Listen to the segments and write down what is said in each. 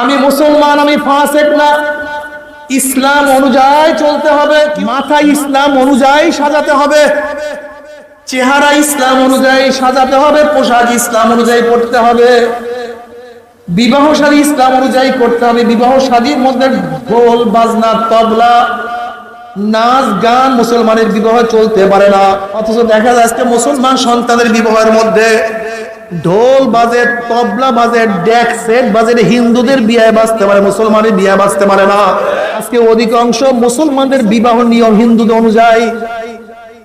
আমি মুসলমান, আমি ফাসেক না। ইসলাম অনুযায়ী চলতে হবে, মাথা ইসলাম অনুযায়ী সাজাতে হবে, চেহারা ইসলাম অনুযায়ী সাজাতে হবে, পোশাক ইসলাম অনুযায়ী পড়তে হবে, বিবাহ শাদী ইসলাম অনুযায়ী করতে হবে, বিবাহ শাদীর মধ্যে ঢোল, বাজনা, তবলা, নাচ, গান মুসলমানের বিবাহ চলতে পারে না। অথচ দেখা যায় আজকে মুসলমান সন্তানের বিবাহের মধ্যে ঢোল বাজে, তবলা বাজে, ডেক সেট বাজে হিন্দুদের বিয়ে বাঁচতে পারে, মুসলমানের বিয়ে বাঁচতে পারে না। আজকে অধিকাংশ মুসলমানদের বিবাহ নিয়ম হিন্দুদের অনুযায়ী।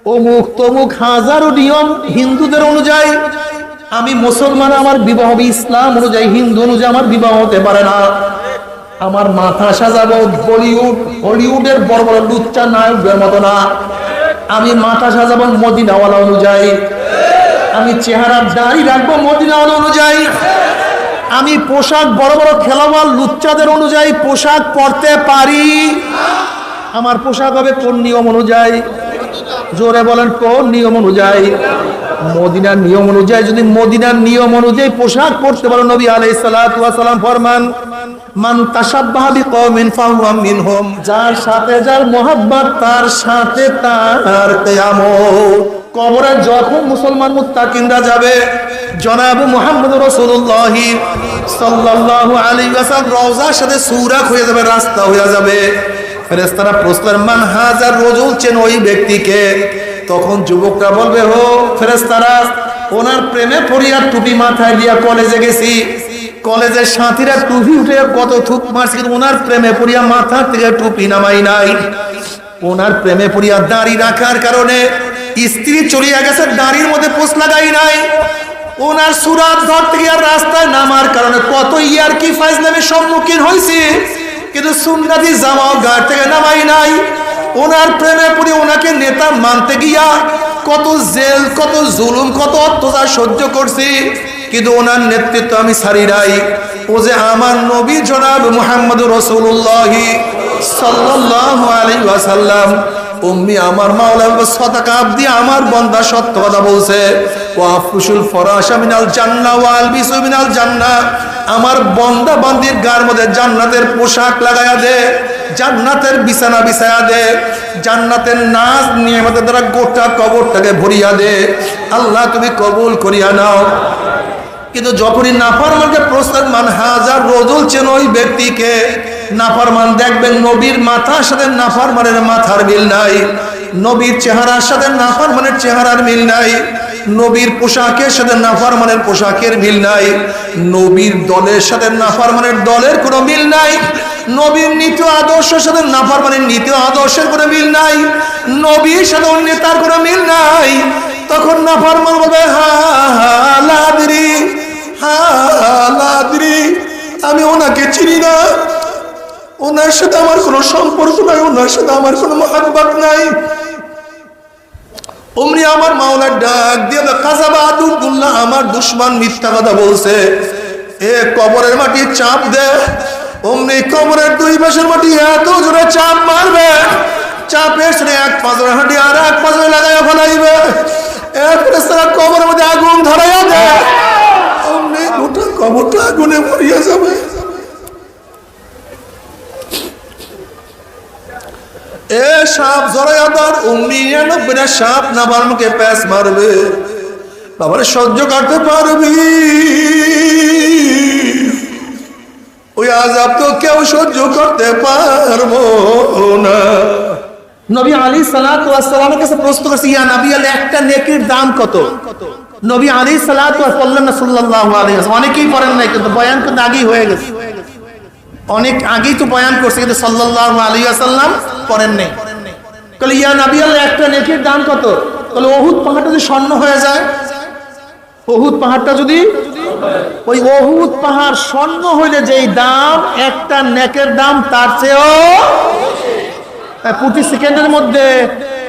অমুক তমুক হাজারো নিয়ম হিন্দুদের অনুযায়ী। আমি মুসলমান, আমার বিবাহ ইসলাম অনুযায়ী, হিন্দু অনুযায়ী আমার বিবাহ হতে পারে না। আমার মাথা সাজাবো, বলিউড, হলিউডের বড় বড় লুচ্চা নায়কদের মতো না। আমি মাথা সাজাবো, মদিনাওয়ালা অনুযায়ী। আমি চেহারার দাড়ি রাখব মদিনাওয়ালা অনুযায়ী। আমি পোশাক বড় বড় খেলোয়াড় লুচ্চাদের অনুযায়ী পোশাক পরতে পারি। আমার পোশাক হবে কোন নিয়ম অনুযায়ী? জোরে বলেন, কোন নিয়ম অনুযায়ী? মদিনার নিয়ম অনুযায়ী, যদি মদিনার নিয়ম অনুযায়ী পোশাক পরতে পারো, নবী ওয়াস সালাম ফরমান, মান যার সাথে যার মোহাব্বত, তার সাথে তার কিয়ামত। কবরে যখন মুসলমান মুত্তাকিনরা যাবে, জনাব মুহাম্মদ রাসূলুল্লাহ সাল্লাল্লাহু আলাইহি ওয়াসাল্লাম রওজার সাথে সুরাক হয়ে যাবে, রাস্তা হয়ে যাবে। ফেরেস্তারা প্রশ্নের মান হাজার রজুল চেন ওই ব্যক্তিকে। তখন যুবকরা বলবে, হো ফেরেস্তারা ওনার প্রেমে পড়িয়া টুপি মাথায় দিয়া কলেজে গেছি। কলেজের সাথীরা টুপি উঠে কত থুক মারছে, কিন্তু ওনার প্রেমে পড়িয়া মাথা থেকে টুপি নামাই নাই। ওনার প্রেমে পড়িয়া দাড়ি রাখার কারণে স্ত্রী চলিয়া গেছে দাড়ির মধ্যে পোষ লাগাই নাই। ওনার সুরাত ধর থেকে আর রাস্তায় নামার কারণে কত ইয়ার কি ফাইজ নামে সম্মুখীন হয়েছে কিন্তু সুন্নাতি জামাও গা থেকে নামাই নাই। ওনার প্রেমে পড়ে ওনাকে নেতা মানতে গিয়া কত জেল, কত জুলুম, কত অত্যাচার সহ্য করছি, কিন্তু ওনার নেতৃত্ব আমি ছাড়ি নাই। ও যে আমার নবী জনাব মুহাম্মদ রসুল্লাহ সাল্লাহ আলী ওয়াসাল্লাম উম্মি আমার মাওলা সদাকা আব্দি, আমার বন্দা সত্য কথা বলছে। ওয়াফুসুল ফরাশা মিনাল জান্নাহ ওয়া আলবিসু মিনাল জান্নাহ আমার বন্দা বান্দির গার মধ্যে জান্নাতের পোশাক লাগায়া দে, জান্নাতের বিছানা বিছায়া দে, জান্নাতের নাচ নিয়ামতের দ্বারা গোটা কবরটাকে ভরিয়া দে। আল্লাহ, তুমি কবুল করিয়া নাও। কিন্তু যখনই নাফরমানকে প্রস্তাব মান হাজার রজুল চেন ওই ব্যক্তিকে নাফরমান দেখবেন নবীর মাথার সাথে নাফরমানের মাথার মিল নাই। নবীর চেহারার সাথে নাফরমানের চেহারার মিল নাই। নবীর পোশাকের সাথে নাফরমানের পোশাকের মিল নাই। নবীর দলের সাথে নাফরমানের দলের কোনো মিল নাই। নবীর নীতি আদর্শের সাথে নাফরমানের নীতি আদর্শের কোনো মিল নাই। নবীর সাথে অন্য নেতার কোনো মিল নাই। তখন নাফরমান বলবে হা হা, লাদরি হা, লাদরি, আমি ওনাকে চিনি না। ওনার সাথে আমার কোনো সম্পর্ক নাই, ওনার সাথে আমার কোনো মহাব্বত নাই। অমনি আমার মাওলার ডাক দিয়ে কাজাবা আদুল্লাহ আমার দুশ্মন মিথ্যা কথা বলছে। এ কবরের মাটি চাপ দে। অমনি কবরের দুই পাশের মাটি এত জোরে চাপ মারবে। চাপের এক পাঁচরে হাঁটি আর এক পাঁচরে লাগাইয়া ফেলাইবে। এরপরে সারা কবরের মধ্যে আগুন ধরাইয়া দে অমনি গোটা কবরটা আগুনে মরিয়া যাবে। এ সাপ জড়াইয়া ধর সাপ নাবার মুখে প্যাস মারবে সহ্য করতে পারবি? ওই আজাব তো কেউ সহ্য করতে পারব না। নবী আলী সালামের কাছে প্রশ্ন করছে, ইয়া নবী আলী, একটা নেকির দাম কত? নবী আলী সালাত না অনেকেই করেন নাই, কিন্তু বয়ান কিন্তু আগেই হয়ে গেছে। অনেক আগেই তো বয়ান করছে, কিন্তু সাল্লাহ আলী আসাল্লাম করেন নেই। বলে ইয়া নবী আল্লাহ, একটা নেকির দাম কত? বলে অহুদ পাহাড়টা যদি স্বর্ণ হয়ে যায় অহুদ পাহাড়টা যদি ওই অহুদ পাহাড় স্বর্ণ হইলে যেই দাম, একটা নেকের দাম তার চেয়েও প্রতি সেকেন্ডের মধ্যে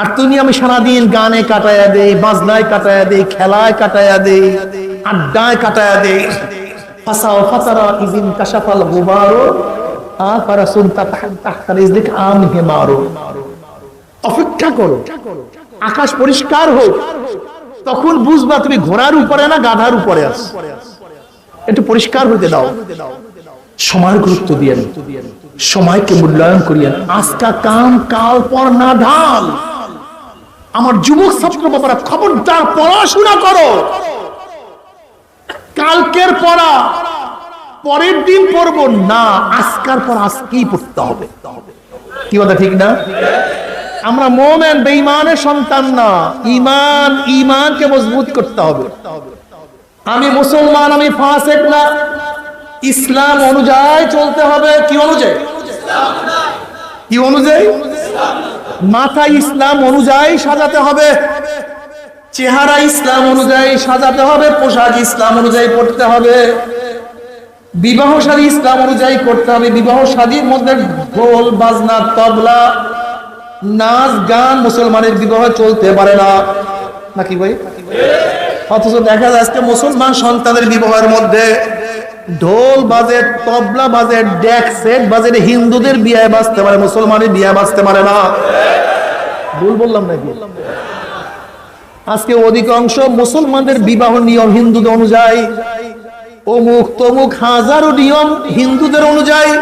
আর তুমি আমি সারাদিন গানে কাটায়া দেই, বাজনায় কাটায়া দেই, খেলায় কাটায়া দেই, আড্ডায় কাটায়া দেই। ফাসাও ফাসারা ইজিন কাশাফাল গুবারো, আফারা সুনতা তাহতার ইজলিক আম হেমারো অপেক্ষা করো। আকাশ পরিষ্কার হোক, তখন বুঝবা তুমি ঘোড়ার উপরে না গাধার উপরে আস একটু পরিষ্কার হইতে দাও। সময়ের গুরুত্ব দিয়ে সময়কে মূল্যায়ন করিয়েন আজকা কাম কাল পর না ঢাল আমার যুবক ছাত্র বাবারা, খবরদার, পড়াশোনা করো। কালকের পড়া, পরের দিন পড়ব। না, আজকার পর আজকেই পড়তে হবে। কি কথা, ঠিক না? আমরা মোমেন, বেঈমানের সন্তান না। ইমান ইমানকে মজবুত করতে হবে। আমি মুসলমান, আমি ফাসেক না। ইসলাম অনুযায়ী চলতে হবে। কি অনুযায়ী? কি অনুযায়ী? মাথা ইসলাম অনুযায়ী সাজাতে হবে। চেহারা ইসলাম অনুযায়ী সাজাতে হবে, পোশাক ইসলাম অনুযায়ী পড়তে হবে। বিবাহ শাদী ইসলাম অনুযায়ী করতে হবে। বিবাহ শাদীর মধ্যে ঢোল, বাজনা, তবলা, নাচ, গান মুসলমানের বিবাহ চলতে পারে না। নাকি ভাই? অথচ দেখা যাচ্ছে মুসলমান সন্তানের বিবাহের মধ্যে ঢোল বাজে, তবলা বাজে, ডেক সেট বাজে হিন্দুদের বিয়ে বাঁচতে পারে, মুসলমানের বিয়ে বাঁচতে পারে না। ভুল বললাম নাকি? আজকে অধিকাংশ মুসলমানদের বিবাহ নিয়ম হিন্দুদের অনুযায়ী। অমুক তমুক হাজারো নিয়ম হিন্দুদের অনুযায়ী।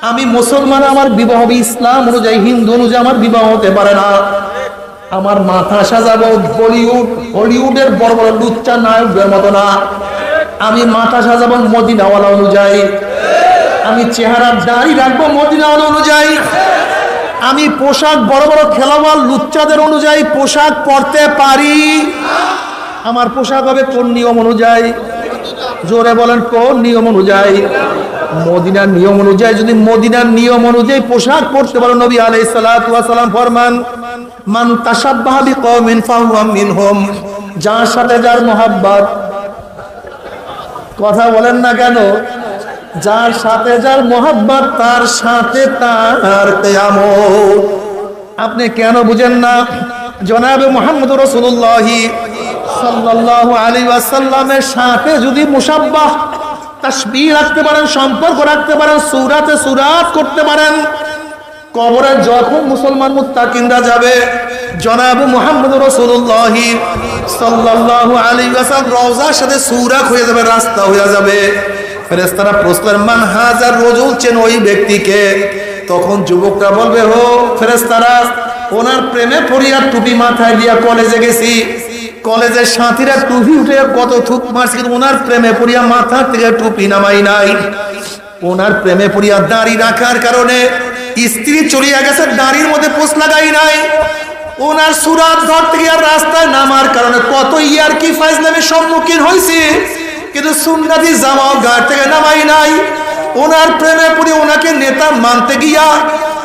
আমি মুসলমান, আমার বিবাহ ইসলাম অনুযায়ী, হিন্দু অনুযায়ী আমার বিবাহ হতে পারে না। আমার মাথা সাজাবো, বলিউড, হলিউডের বড় বড় লুচ্চা নায়কদের মতো না। আমি মাথা সাজাবো মদিনাওয়ালা অনুযায়ী। আমি চেহারা দাড়ি রাখব মদিনাওয়ালা অনুযায়ী। আমি পোশাক বড় বড় খেলোয়াড় লুচ্চাদের অনুযায়ী পোশাক পরতে পারি। আমার পোশাক হবে কোন নিয়ম অনুযায়ী? জোরে বলেন, কোন নিয়ম অনুযায়ী? মদিনার নিয়ম অনুযায়ী, যদি মদিনার নিয়ম অনুযায়ী পোশাক পরতে পারো, নবী ওয়াস সালাম ফরমান, মান তাশাব্বাহা বিকওমিন ফাহুয়া মিনহুম যার সাথে যার মোহাব্বত। কথা বলেন না কেন? যার সাথে যার মোহাব্বত, তার সাথে তার কিয়ামত আপনি কেন বুঝেন না? জনাবে মোহাম্মদ রসুল্লাহি ওয়াসাল্লামের সাথে যদি মুসাব্বাহ সম্পর্ক রাখতে পারেন, সূরাতে সূরাত করতে পারেন, কবরে যখন মুসলমান মুত্তাকিনরা যাবে, জনাব মুহাম্মদ রাসূলুল্লাহ সাল্লাল্লাহু আলাইহি ওয়াসাল্লাম রওজার সাথে সূরা হয়ে যাবে, রাস্তা হয়ে যাবে। ফেরেশতারা মান হাজার চেন ওই ব্যক্তিকে? তখন ফেরেশতারা, ওনার প্রেমে টুপি মাথায় কলেজে গেছি। কলেজের কত থুক মারছে, কিন্তু ওনার প্রেমে পড়িয়া মাথা থেকে টুপি নামাই নাই। ওনার প্রেমে পড়িয়া দাড়ি রাখার কারণে স্ত্রী চলিয়া গেছে, দাড়ির মধ্যে পোষ লাগাই নাই। ওনার সুরাত ধর থেকে আর রাস্তায় নামার কারণে কত ইয়ার কি ফাইজলামের সম্মুখীন হয়েছে। কিন্তু সুন্নাতি জামাও গাড় থেকে নামাই নাই। ওনার প্রেমে পড়ে ওনাকে নেতা মানতে গিয়া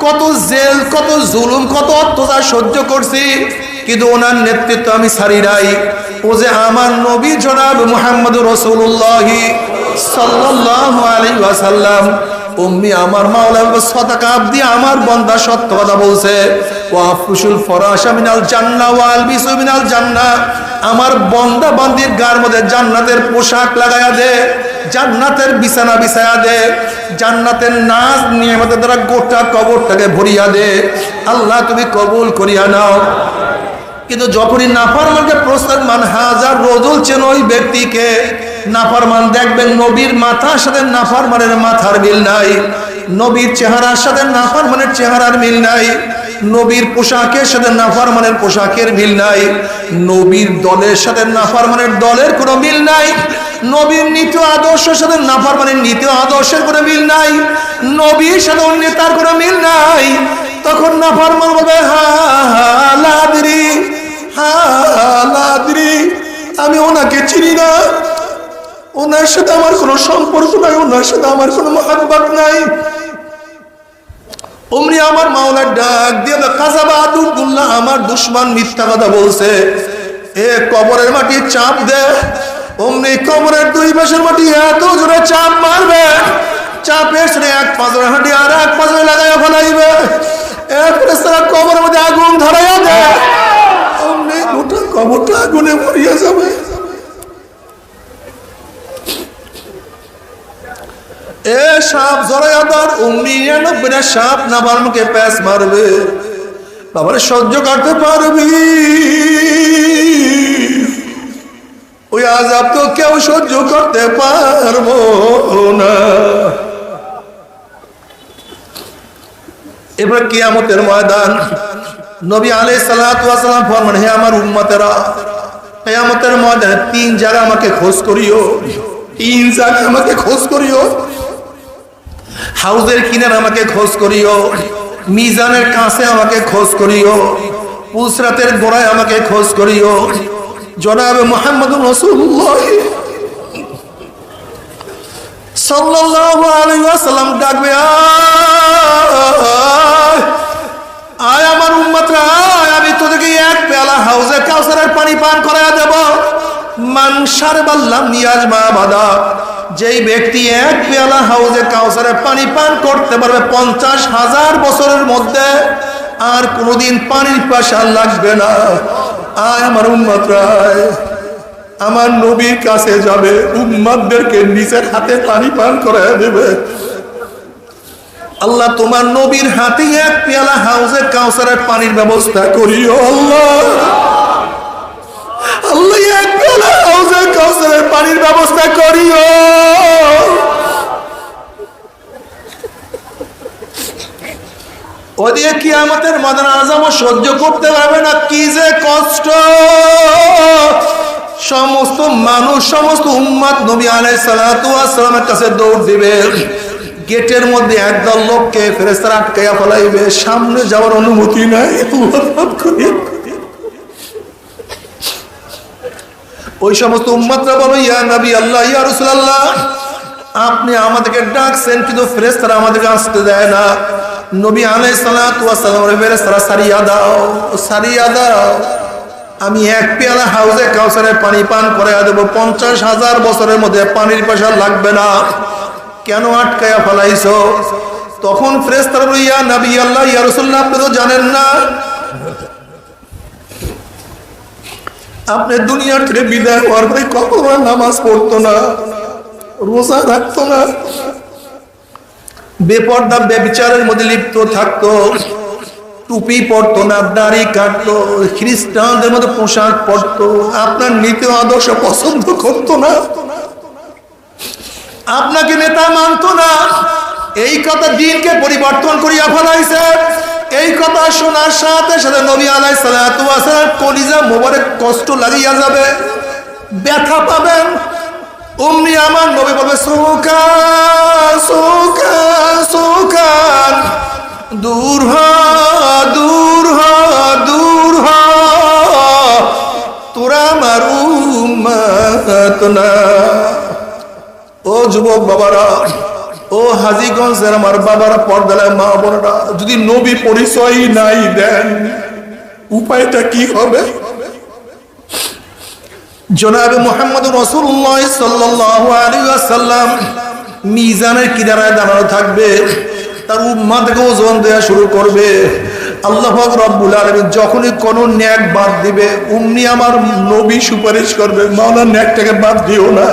কত জেল, কত জুলুম, কত অত্যাচার সহ্য করছি। কিন্তু ওনার নেতৃত্ব আমি সারি নাই। ও যে আমার নবী জনাব মুহাম্মদ রসুল্লাহ সাল্লাল্লাহু আলাইহি ওয়াসাল্লাম উম্মি আমার মাওলা সদাকা আব্দি, আমার বন্দা সত্য কথা বলছে। ওয়া আফুসুল ফরাশা মিনাল জান্নাহ ওয়া আলবিসু মিনাল জান্নাহ আমার বন্দা বান্দির গার মধ্যে জান্নাতের পোশাক লাগায়া দে, জান্নাতের বিছানা বিছায়া দে, জান্নাতের নাচ নিয়ামতের দ্বারা গোটা কবরটাকে ভরিয়া দে। আল্লাহ তুমি কবুল করিয়া নাও। কিন্তু যখনই নাফারমানকে প্রস্তাব মান হাজার রোজুল চেন ওই ব্যক্তিকে? নাফারমান দেখবেন নবীর মাথার সাথে নাফারমানের মাথার মিল নাই। নবীর চেহারার সাথে নাফারমানের চেহারার মিল নাই। নবীর পোশাকের সাথে নাফারমানের পোশাকের মিল নাই। নবীর দলের সাথে নাফারমানের দলের কোনো মিল নাই। নবীর নীতি আদর্শের সাথে নাফারমানের নীতি আদর্শের কোনো মিল নাই। নবীর সাথে নেতার কোনো মিল নাই। তখন নাফারমান বলবে হা হা, লাদরি হা, লাদরি, আমি ওনাকে চিনি না। ওনার সাথে আমার কোনো সম্পর্ক নাই, ওনার সাথে আমার কোনো মহাব্বত নাই। অমনি আমার মাওলার ডাক দিয়ে কাজাবা আদুল্লাহ আমার দুশ্মন মিথ্যা কথা বলছে। এ কবরের মাটি চাপ দে। অমনি কবরের দুই পাশের মাটি এত জোরে চাপ মারবে, চাপের সরে এক পাঁচরে হাঁটি আর এক পাঁচরে লাগাইয়া ফেলাইবে। এরপরে তারা কবরের মধ্যে আগুন ধরাইয়া দেয় অমনি গোটা কবরটা আগুনে মরিয়া যাবে। এ সাপ জড়াইয়া ধর অমনি নিরানব্বইটা সাপ নাবার মুখে প্যাস মারবে। বাবারে সহ্য করতে পারবি। ওই আজাব তো কেউ সহ্য করতে পারব না। এবার কিয়ামতের ময়দান। নবী আলাই সালাম ফরমান, হে আমার উম্মতেরা, কিয়ামতের ময়দানে তিন জায়গা আমাকে খোঁজ করিও। তিন জায়গা আমাকে খোঁজ করিও। হাউজের কিনার আমাকে খোঁজ করিও, মিজানের কাছে আমাকে খোঁজ করিও, পুসরাতের গোড়ায় আমাকে খোঁজ করিও। জনাবে মোহাম্মদ রসুল্লাহ আয় আমার আমি তোদেরকে এক পেয়ালা হাউজে কাউসারের পানি পান করায়া দেব। মানসার বাল্লাম নিয়াজ মা বাদা যেই ব্যক্তি এক পেয়ালা হাউজে কাউসারের পানি পান করতে পারবে পঞ্চাশ হাজার বছরের মধ্যে, আর কোনোদিন পানির পাশা লাগবে না। আয় আমার উম্মতরা আয় আমার নবীর কাছে যাবে উম্মাদদেরকে নিজের হাতে পানি পান করে দেবে। আল্লাহ, তোমার নবীর হাতে এক পেয়ালা হাউসে কাউসারের পানির ব্যবস্থা করিও আল্লাহ। আল্লাহ, এক পানির ব্যবস্থা করিও। ওদিকে মাদান সহ্য করতে পারবে না, কি যে কষ্ট। সমস্ত মানুষ, সমস্ত উম্মাদ নবী আলাই সালামের কাছে দৌড় দিবে। গেটের মধ্যে একদল লোককে ফেরেস্তারা আটকাইয়া ফেলাইবে। সামনে যাওয়ার অনুমতি নাই। ওই সমস্ত উম্মাদরা বলো, ইয়া নবী আল্লাহ, ইয়া রসুল্লাহ আপনি আমাদেরকে ডাকছেন, কিন্তু ফেরেস্তারা আমাদেরকে আসতে দেয় না। নবী আলাই সালামের ফেরেস্তারা সারিয়া দাও সারিয়া দাও। আমি এক পেয়ালা হাউসে কাউসারের পানি পান করে দেব। পঞ্চাশ হাজার বছরের মধ্যে পানির পয়সা লাগবে না। কেন আটকায়া ফেলাইছ? তখন ফ্রেস্তার ইয়া নবী আল্লাহ, ইয়া রসুল্লাহ আপনি তো জানেন না আপনি দুনিয়া থেকে বিদায় হওয়ার পরে কখনো নামাজ পড়তো না, রোজা রাখতো না। বেপর্দা, বেবিচারের মধ্যে লিপ্ত থাকতো, টুপি পরতো না, দাড়ি কাটতো, খ্রিস্টানদের মতো পোশাক পরতো, আপনার নীতি আদর্শ পছন্দ করতো না। আপনাকে নেতা মানতো না। এই কথা দিনকে পরিবর্তন করিয়া ফেলাইছে। এই কথা শোনার সাথে সাথে নবী আলাই সালাম কলিজা মোবারক কষ্ট লাগিয়া যাবে, ব্যথা পাবেন অমনি আমার নবী বলবে সৌকান সৌকান সৌকান দূর হ দূর হ দূর হ। তোরা আমার উম্মত না ও যুবক বাবারা ও হাজিগঞ্জের আমার বাবারা পর্দালায় মা বোনেরা, যদি নবী পরিচয় নাই দেন, উপায়টা কি হবে? জনাবে মোহাম্মদ রসুল্লাহ সাল্লাহ আলিয়াল্লাম মিজানের কিনারায় দাঁড়ানো থাকবে, তার উম্মাদকে ওজন দেওয়া শুরু করবে। আল্লাহ রব্বুল আলমী যখনই কোন ন্যাক বাদ দিবে উমনি আমার নবী সুপারিশ করবে মাওলা ন্যাকটাকে বাদ দিও না।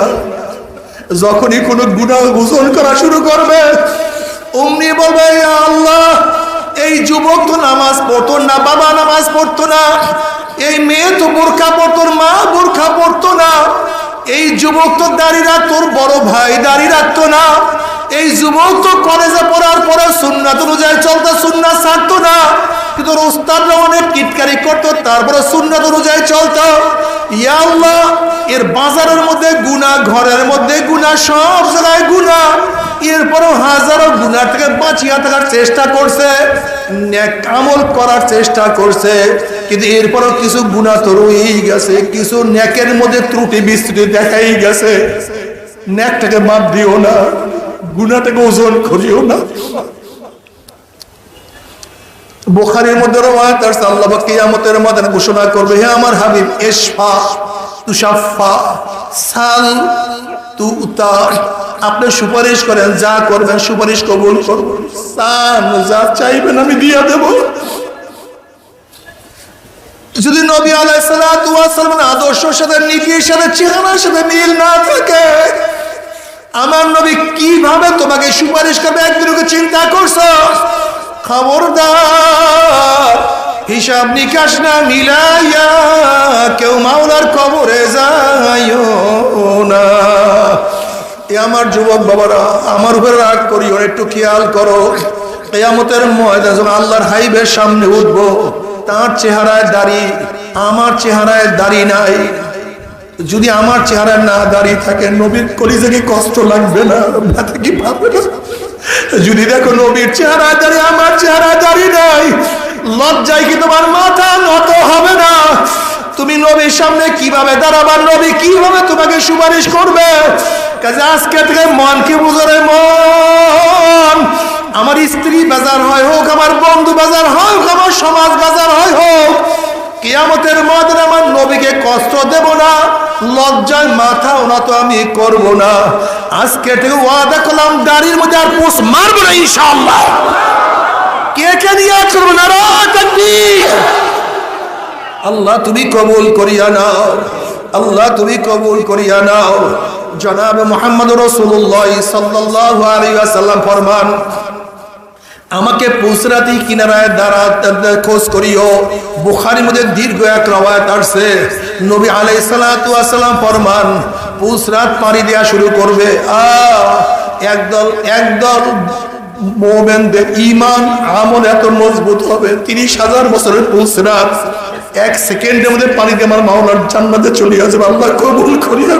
যখনই কোনো গুণা গোসল করা শুরু করবে, অমনি বলবে "ইয়া আল্লাহ, এই যুবক তো নামাজ পড়তো না, বাবা নামাজ পড়তো না, এই মেয়ে তো বোরখা পড়তো, মা বোরখা পড়তো না, এই যুবক তো দাঁড়িয়ে রাখতো ওর বড় ভাই দাঁড়িয়ে রাখতো না, এই যুবক তো কলেজে পড়ার পরে সুন্নাত অনুযায়ী চলতো, সুন্নাত ছাড়তো না কিন্তু উস্তাদরা অনেক কিটকারি করতো, তারপরে সুন্নাত অনুযায়ী চলতো। ইয়া আল্লাহ, এর বাজারের মধ্যে গুণা ঘরের মধ্যে গুণা সব জায়গায় গুণা এরপরও হাজারো গুণার থেকে বাঁচিয়া থাকার চেষ্টা করছে, ন্যাক আমল করার চেষ্টা করছে। কিন্তু এরপরও কিছু গুণা তো রয়েই গেছে, কিছু ন্যাকের মধ্যে ত্রুটি বিস্তৃতি দেখাই গেছে। ন্যাকটাকে মাপ দিও না গুণাটাকে ওজন করিও না। বোখারির মধ্যে রওয়ায়াত আছে আল্লাহ কিয়ামতের ময়দানে ঘোষণা করবে, হে আমার হাবিব, ইশফা তুশাফা সাল, তু, উতার, আপনি সুপারিশ করেন, যা করবেন সুপারিশ কবুল করব চান যা চাইবেন আমি দিয়ে দেব। যদি নবী আলাইসালামের আদর্শের সাথে নীতির সাথে চেহারার সাথে মিল না থাকে, আমার নবী কীভাবে তোমাকে সুপারিশ করবে একদিনকে চিন্তা করছ? খবরদার, হিসাব নিকাশ না মিলাইয়া কেউ মাওলার কবরে যাইও না। এ আমার যুবক বাবারা, আমার উপরে রাগ করিও, একটু খেয়াল করো। কেয়ামতের ময়দান যখন আল্লাহর হাইবের সামনে উঠবো, তার চেহারায় দাড়ি, আমার চেহারায় দাড়ি নাই। যদি আমার চেহারা না দাঁড়িয়ে থাকে, নবীর কলিজে কি কষ্ট লাগবে না? কি পাবে না? যদি দেখো নবীর চেহারা দাঁড়িয়ে, আমার চেহারা দাঁড়িয়ে নাই, লজ্জায় কি তোমার মাথা নত হবে না? তুমি নবীর সামনে কীভাবে দাঁড়াবার নবী কীভাবে তোমাকে সুপারিশ করবে? কাজে আজকে থেকে মনকে বুঝরে মন। আমার স্ত্রী বাজার হয় হোক, আমার বন্ধু বাজার হয় হোক, আমার সমাজ বাজার হয় হোক কিয়ামতের মধ্যে আমার নবীকে কষ্ট দেব না, লজ্জায় মাথা ওনা তো আমি করব না। আজকে থেকে ওয়াদা করলাম, দাড়ির মধ্যে আর পোষ মারবো না ইনশাআল্লাহ। কে কে নিয়ে করব না আল্লাহ তুমি কবুল করিয়া নাও। আল্লাহ তুমি কবুল করিয়া নাও। জনাব মোহাম্মদ রসুল্লাহ সাল্লাহ আলী আসাল্লাম ফরমান আমাকে পুসরাতি কিনারায় দাঁড়া খোঁজ করিও। বুখারির মধ্যে দীর্ঘ এক রবায়ত আসছে। নবী আলাই সালাম ফরমান পুসরাত পানি দেওয়া শুরু করবে। একদল একদল মোমেনদের ইমান আমল এত মজবুত হবে। তিরিশ হাজার বছরের পুসরাত এক সেকেন্ডের মধ্যে পানি দিয়ে আমার মাওলার জান্নাতে চলে আসবে। আল্লাহ কবুল করিয়া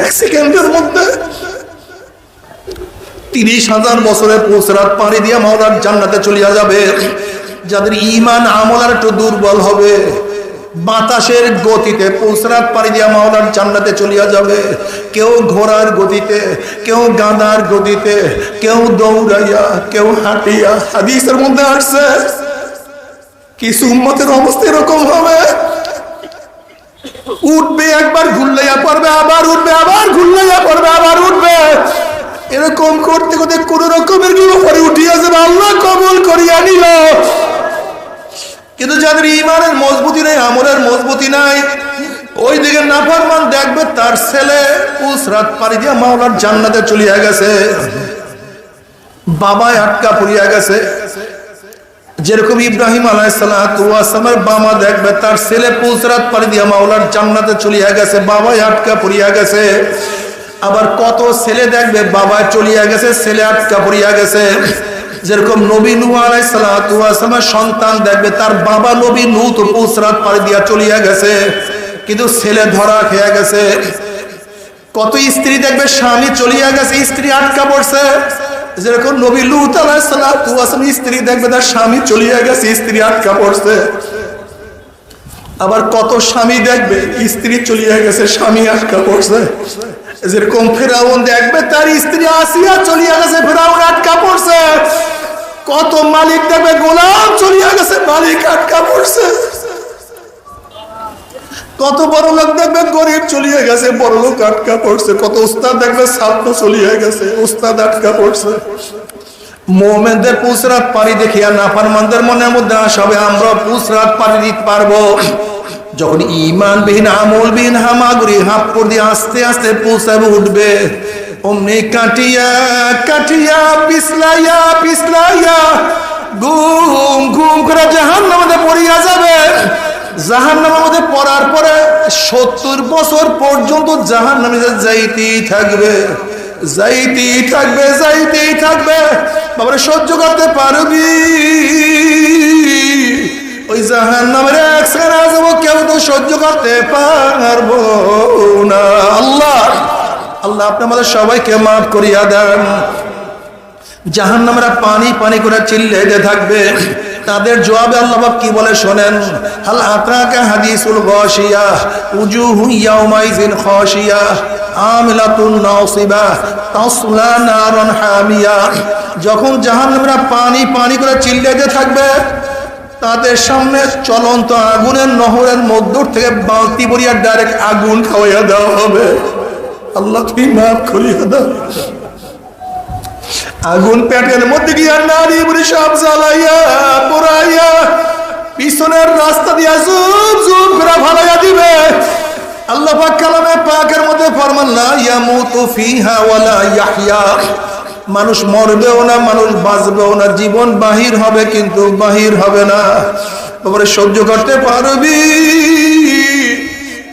এক সেকেন্ডের মধ্যে তিরিশ হাজার বছরের পোসরাত পাড়ি দিয়ে মাওলার জান্নাতে চলিয়া যাবে। যাদের ইমান আমল আর একটু দুর্বল হবে, বাতাসের গতিতে পোসরাত পাড়ি দিয়া মাওলার জান্নাতে চলিয়া যাবে। কেউ ঘোড়ার গতিতে, কেউ গাঁদার গতিতে, কেউ দৌড়াইয়া, কেউ হাঁটিয়া, হাদিসের মধ্যে আসছে, কিছু উম্মতের অবস্থা এরকম হবে। উঠবে একবার ঘুরলাইয়া পড়বে আবার উঠবে, আবার ঘুরলাইয়া পড়বে আবার উঠবে। এরকম করতে করতে কোন রকমের কি পরে উঠিয়া যাবে আল্লাহ কবুল করিয়া নিল। কিন্তু যাদের ইমানের মজবুতি নাই, আমলের মজবুতি নাই ওই দিকে নাফরমান দেখবে তার ছেলে পুস রাত পাড়ি দিয়া মাওলার জান্নাতে চলিয়া গেছে। বাবায় আটকা পড়িয়া গেছে। যেরকম ইব্রাহিম আলাইসালামের বাবা দেখবে তার ছেলে পুসরাত পাড়ি দিয়া মাওলার জান্নাতে চলিয়া গেছে বাবাই আটকা পড়িয়া গেছে। আবার কত ছেলে দেখবে, বাবা চলিয়া গেছে, ছেলে আটকা পড়িয়া গেছে। যেরকম নবী নু আলাইসালামের সন্তান দেখবে, তার বাবা নবী নু তো পুসরাত পাড়ি দিয়া চলিয়া গেছে, কিন্তু ছেলে ধরা খেয়ে গেছে। কত স্ত্রী দেখবে, স্বামী চলিয়া গেছে, স্ত্রী আটকা পড়ছে। যেরকম নবী লুত আলাহিসাম স্ত্রী দেখবে, তার স্বামী চলিয়া গেছে, স্ত্রী আটকা পড়ছে। আবার কত স্বামী দেখবে? স্ত্রী চলিয়া গেছে, স্বামী আটকা পড়ছে। যেরকম ফেরাউন দেখবে, তার স্ত্রী আসিয়া চলিয়া গেছে, ফেরাউন আটকা পড়ছে। কত মালিক দেখবে, গোলাম চলিয়া গেছে, মালিক আটকা পড়ছে। কত বড় লোক দেখবে, গরিব চলিয়ে গেছে, বড় লোক আটকা পড়ছে। কত উস্তাদ দেখবে ছাত্র চলিয়ে গেছে, উস্তাদ আটকা পড়ছে। মোমেনদের পুসরাত পারি দেখিয়া নাফারমানদের মনের মধ্যে আসবে আমরা পুসরাত পারি দিতে পারব। যখন ইমান বিহীন আমল বিহীন হামাগুড়ি হাপ করে দিয়ে আস্তে আস্তে পৌঁছাবে উঠবে, অমনি কাটিয়া কাটিয়া পিছলাইয়া পিছলাইয়া ঘুম ঘুম করে জাহান নামাতে পড়িয়া যাবে। জাহান মধ্যে পড়ার পরে সত্তর বছর পর্যন্ত জাহান নামে যাইতেই থাকবে। যাইতেই থাকবে যাইতেই থাকবে। বাবারে, সহ্য করতে পারবি। ওই জাহান নামের এক সেরা যাব, কেউ তো সহ্য করতে পারব না। আল্লাহ আল্লাহ, আপনি আমাদের সবাইকে মাফ করিয়া দেন। জাহান নামরা পানি পানি করে চিল্লাইতে থাকবে। তাদের জবাবে আল্লাহ বাপ কি বলে শোনেন? হাল আতরাকা হাদিসুল গাশিয়া, উজুহু ইয়াউমাইজিন খাশিয়া, আমিলাতুন নাসিবা, তাসলা নারান হামিয়া। যখন জাহান্নামীরা পানি পানি করে চিল্লাইতে থাকবে, তাদের সামনে চলন্ত আগুনের নহরের মধ্য থেকে বালতি বরিয়া ডাইরেক্ট আগুন খাওয়াইয়া দেওয়া হবে। আল্লাহ তুমি মাফ করিয়া দাও। আগুন পেটের মধ্যে গিয়া নারী বুড়ি সব জ্বালাইয়া, পোড়াইয়া, পিছনের রাস্তা দিয়া জুম জুম করে ভালাইয়া দিবে। আল্লাহ পাক কালামে পাকের মধ্যে ফরমান, লা ইয়ামুতু ফিহা ওয়ালা ইয়াহইয়া। মানুষ মরবেও না, মানুষ বাঁচবেও না, জীবন বাহির হবে কিন্তু বাহির হবে না। তারপরে সহ্য করতে পারবি?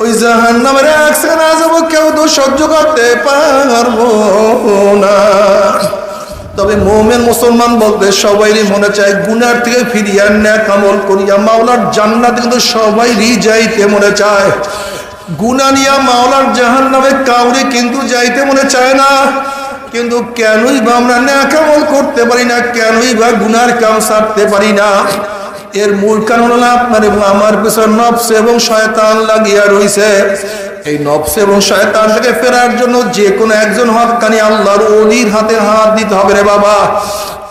ওই জাহান নামের এক সেনা যাব কেউ তো সহ্য করতে পারব না। তবে মোমেন মুসলমান বলতে সবাইরই মনে চায়, গুনার থেকে ফিরিয়া ন্যাক আমল করিয়া মাওলার জান্নাত কিন্তু সবাইরই যাইতে মনে চায়। গুনা নিয়া মাওলার জাহান নামে কাউরে কিন্তু যাইতে মনে চায় না। কিন্তু কেনই বা আমরা ন্যাক আমল করতে পারি না, কেনই বা গুনার কাম সারতে পারি না। এর মূল কারণ হলো আপনার এবং আমার পেছনে নফস এবং শয়তান লাগিয়া রইছে। এই নফস এবং শয়তান থেকে ফেরার জন্য যে কোনো একজন হকানি আল্লাহর অলির হাতে হাত দিতে হবে রে বাবা।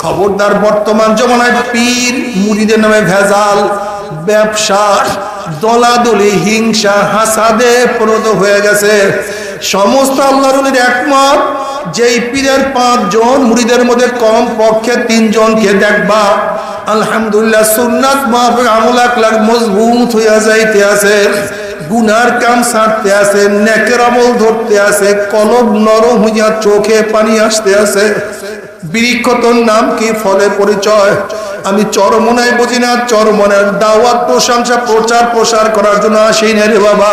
খবরদার বর্তমান জমানায় পীর মুড়িদের নামে ভেজাল, ব্যবসা, দলাদলি, হিংসা, হাসাদে পরিণত হয়ে গেছে। সমস্ত আল্লাহর অলির একমত যেই পীরের পাঁচজন, মুড়িদের মধ্যে কম পক্ষে তিনজনকে দেখবা, আলহামদুলিল্লাহ সুন্নাত মাহফিক আমল আকলাক মজবুত হইয়া যাইতে আছে, গুনার কাম ছাড়তে আছে, নেকের আমল ধরতে আছে, কলব নরম হইয়া চোখে পানি আসতে আছে। বৃক্ষতর নাম কি? ফলে পরিচয়। আমি চরমনায় বুঝি না, চরমনের দাওয়াত, প্রশংসা প্রচার প্রসার করার জন্য আসি না রে বাবা।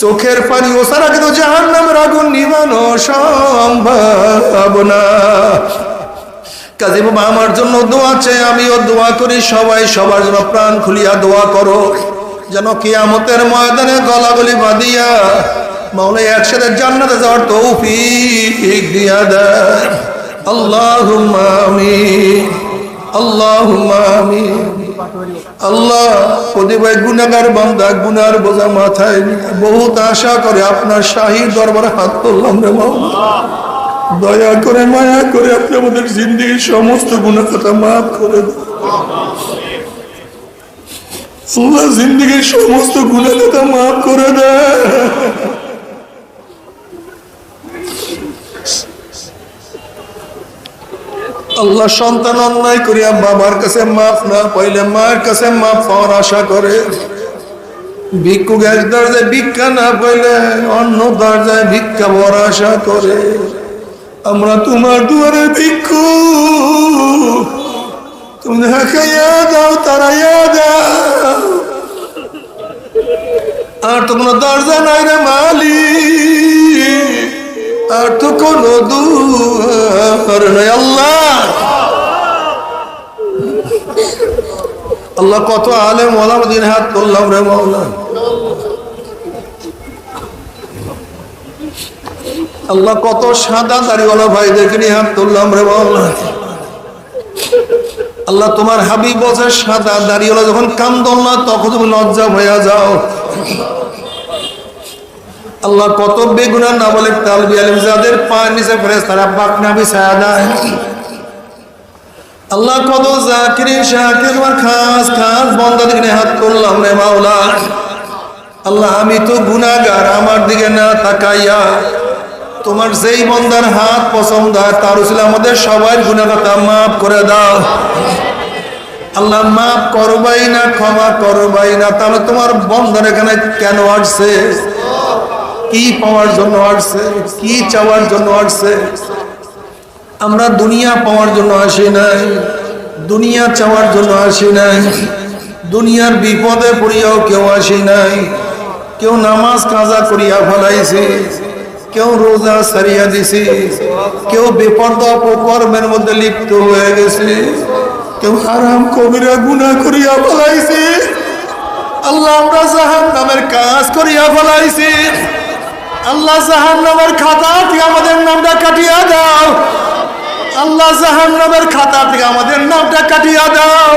চোখের পানি ও সারা কিন্তু জাহান নামের আগুন নিবানো সম্ভব না। কাজী বাবা, আমার জন্য দোয়া চাই আমিও দোয়া করি, সবাই সবার জন্য প্রাণ খুলিয়া দোয়া করো। যেন কিয়ামতের ময়দানে গলাগলি বাঁধিয়া মাওলাই একসাথে জান্নাতে যাওয়ার তৌফিক দিয়া দেয়। আল্লাহুম্মা আমিন আল্লাহুম্মা আমিন। আল্লাহ প্রতিভাই গুনাগার বান্দা, গুনার বোঝা মাথায় বহুত আশা করে আপনার শাহী দরবারে হাত তুললাম রে দয়া করে, মায়া করে আপনি আমাদের জিন্দগির সমস্ত গুণের কথা মাফ করে আল্লাহ জিন্দগির সমস্ত গুণের কথা মাফ করে দেয় আল্লাহ সন্তান অন্যায় করিয়া বাবার কাছে মাফ না পাইলে মায়ের কাছে মাফ পাওয়ার আশা করে। ভিক্ষুক এক দরজায় ভিক্ষা না পাইলে অন্য দরজায় ভিক্ষা পাওয়ার আশা করে। আমরা তোমার দুয়ারে ভিক্ষু তুমি হাঁকাইয়া দাও, তারাইয়া দাও। আর তো কোনো দরজা নাই রে মালি আর তো কোনো দুয়ার নাই, আল্লাহ। আল্লাহ কত আলে মোলা দিন হাত তুললাম রে মৌলা আল্লাহ কত সাদা দাড়িওয়ালা ভাইদেরকে নিয়ে হাত তুললাম রে মৌলা আল্লাহ তোমার হাবিব বলছে সাদা দাড়িওয়ালা, যখন কান্দল না, তখন তুমি লজ্জা হইয়া যাও। আল্লাহ কত বেগুনা না বলে তালবি আলিম যাদের পায়ের নিচে ফেরেস তারা পাক নাবি সায়াদায় আল্লাহ কত জাকিরি, শাকির তোমার খাস খাস বন্ধা দিকে হাত করলাম রে মাওলা। আল্লাহ, আমি তো গুনাগার আমার দিকে না তাকাইয়া তোমার যেই বন্দার হাত পছন্দ হয় তার ছিল আমাদের সবাই গুণাগাতা মাফ করে দাও। আল্লাহ, মাফ করবাই না, ক্ষমা করবাই না, তাহলে তোমার বন্ধন এখানে কেন আসছে? কি পাওয়ার জন্য আসছে? কি চাওয়ার জন্য আসছে? আমরা দুনিয়া পাওয়ার জন্য আসি নাই। দুনিয়া চাওয়ার জন্য আসি নাই। দুনিয়ার বিপদে পড়িয়াও কেউ আসি নাই। কেউ নামাজ কাজা করিয়া ফলাইছে। কেউ রোজা সারিয়া দিছে। কেউ বেপর্দা অপকর্মের মধ্যে লিপ্ত হয়ে গেছে। কেউ হারাম কবিরা গুণা করিয়া ফলাইছে। আল্লাহ আমরা জাহান নামের কাজ করিয়া ফলাইছি। আল্লাহ জাহান্নামের খাতা থেকে আমাদের নামটা কাটিয়ে দাও। আল্লাহ জাহান্নামের খাতা থেকে আমাদের নামটা কাটিয়ে দাও।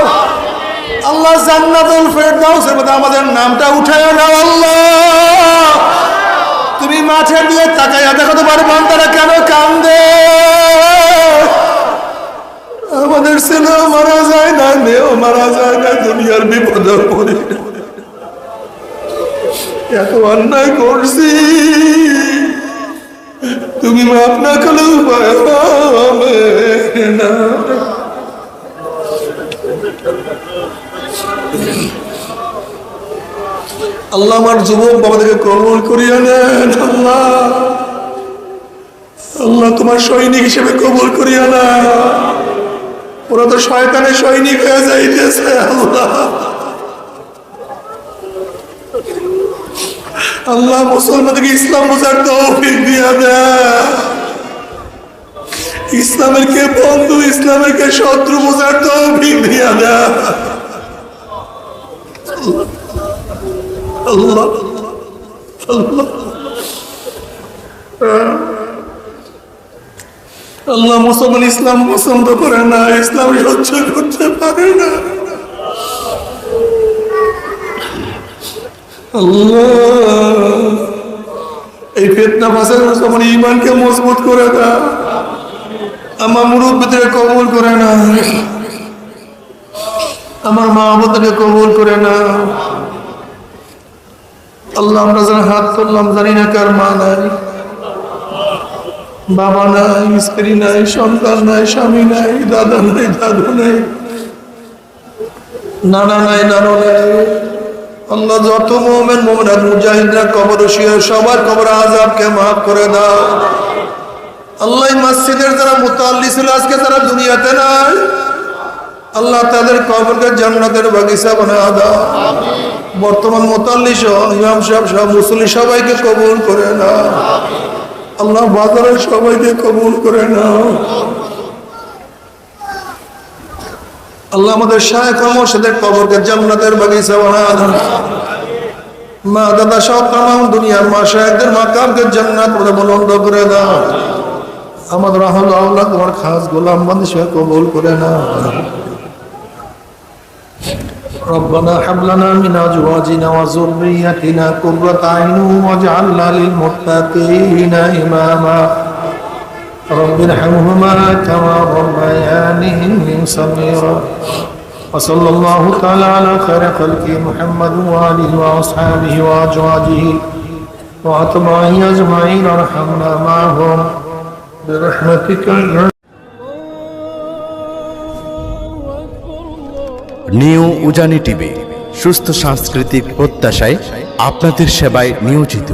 আল্লাহ জান্নাতুল ফেরদাউসের মধ্যে আমাদের নামটা উঠায় দাও আল্লাহ। তুমি মাঠের দিয়ে তাকাইয়া দেখো তোমার বান্দারা কেন কান্দে? আমাদের ছেলেও মারা যায় না, মেয়েও মারা যায় না, দুনিয়ার বিপদে পড়ে এত অন্যায় করছি। তুমি মাপ না করলে আল্লাহ আমার যুবক বাবাদেরকে কবল করিয়া নেন, আল্লাহ। আল্লাহ তোমার সৈনিক হিসেবে কবল করিয়া না ওরা তো শয়তানের সৈনিক হয়ে যাইতেছে, আল্লাহ। আল্লাহ মুসলমানদেরকে ইসলাম বোঝার তৌফিক দিয়া দেয় ইসলামের কে বন্ধু, ইসলামের কে শত্রু বোঝার তৌফিক দিয়া দেয় আল্লাহ আল্লাহ। আল্লাহ মুসলমান ইসলাম পছন্দ করে না, ইসলাম সহ্য করতে পারে না। এই ফেতনা ফাঁসের মুসলমান ইমানকে মজবুত করে না আমার মুরব্বীদের কবুল করে না। আমার মা বাবাদেরকে কবুল করে না। আল্লাহ, আমরা যেন হাত করলাম জানি না কার মা নাই। বাবা নাই, স্ত্রী নাই, সন্তান নাই, স্বামী নাই, দাদা নাই, দাদু নাই, নানা নাই, নানো নাই। আল্লাহ যত মোমেন মোমেনাত মুজাহিদরা কবর শুয়ে, সবার কবর আজাবকে মাফ করে দাও। আল্লাহ মসজিদের যারা মুতাল্লি ছিল, আজকে তারা দুনিয়াতে নাই। আল্লাহ তাদের কবরকে জান্নাতের বাগিচা বানা দাও। বর্তমান মোতাল্লি সহ ইমাম সাহেব সহ মুসলি সবাইকে কবুল করে না আল্লাহ বাজারের সবাইকে কবুল করে নাও। আল্লাহ আমাদের শায়েখ মোর্শেদের কবরকে জান্নাতের বাগিচা বানা দাও মা দাদা সব তামাম দুনিয়ার মা শায়েকদের মাকামকে জান্নাত বলে বলন্দ করে দাও আমাদের আহল আল্লাহ তোমার খাস গোলাম বান্ধব কবুল করে না ربنا هب لنا من ازواجنا وذريتنا قرة اعين واجعلنا للمتقين اماما رب ارحمهما كما ربياني صغيرا وصلى الله تعالى على خير خلقه محمد واله واصحابه وازواجه واتباعه اجمعين ارحمنا معهم برحمتك নিউ উজানি টিভি সুস্থ সাংস্কৃতিক প্রত্যাশায় আপনাদের সেবায় নিয়োজিত